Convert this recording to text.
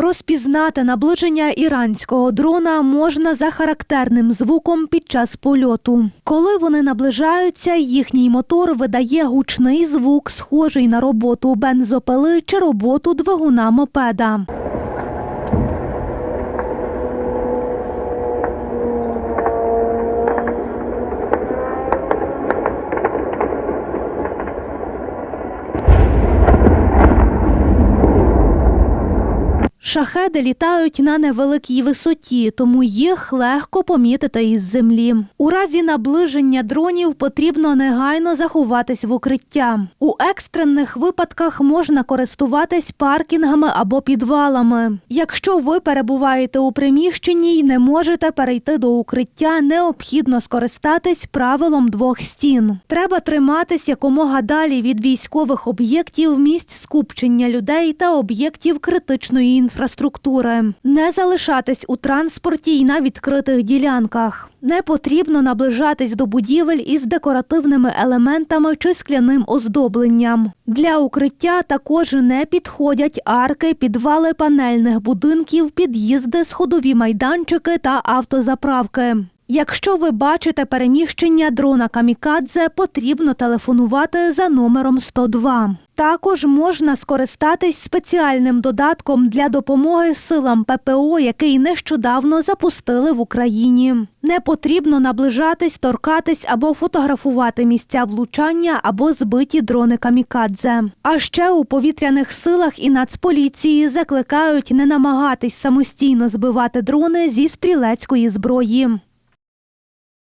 Розпізнати наближення іранського дрона можна за характерним звуком під час польоту. Коли вони наближаються, їхній мотор видає гучний звук, схожий на роботу бензопили чи роботу двигуна мопеда. Шахеди літають на невеликій висоті, тому їх легко помітити із землі. У разі наближення дронів потрібно негайно заховатись в укриття. У екстрених випадках можна користуватись паркінгами або підвалами. Якщо ви перебуваєте у приміщенні і не можете перейти до укриття, необхідно скористатись правилом двох стін. Треба триматись якомога далі від військових об'єктів, місць скупчення людей та об'єктів критичної інфраструктури. Не залишатись у транспорті і на відкритих ділянках. Не потрібно наближатись до будівель із декоративними елементами чи скляним оздобленням. Для укриття також не підходять арки, підвали панельних будинків, під'їзди, сходові майданчики та автозаправки. Якщо ви бачите переміщення дрона камікадзе, потрібно телефонувати за номером 102. Також можна скористатись спеціальним додатком для допомоги силам ППО, який нещодавно запустили в Україні. Не потрібно наближатись, торкатись або фотографувати місця влучання або збиті дрони камікадзе. А ще у повітряних силах і нацполіції закликають не намагатись самостійно збивати дрони зі стрілецької зброї.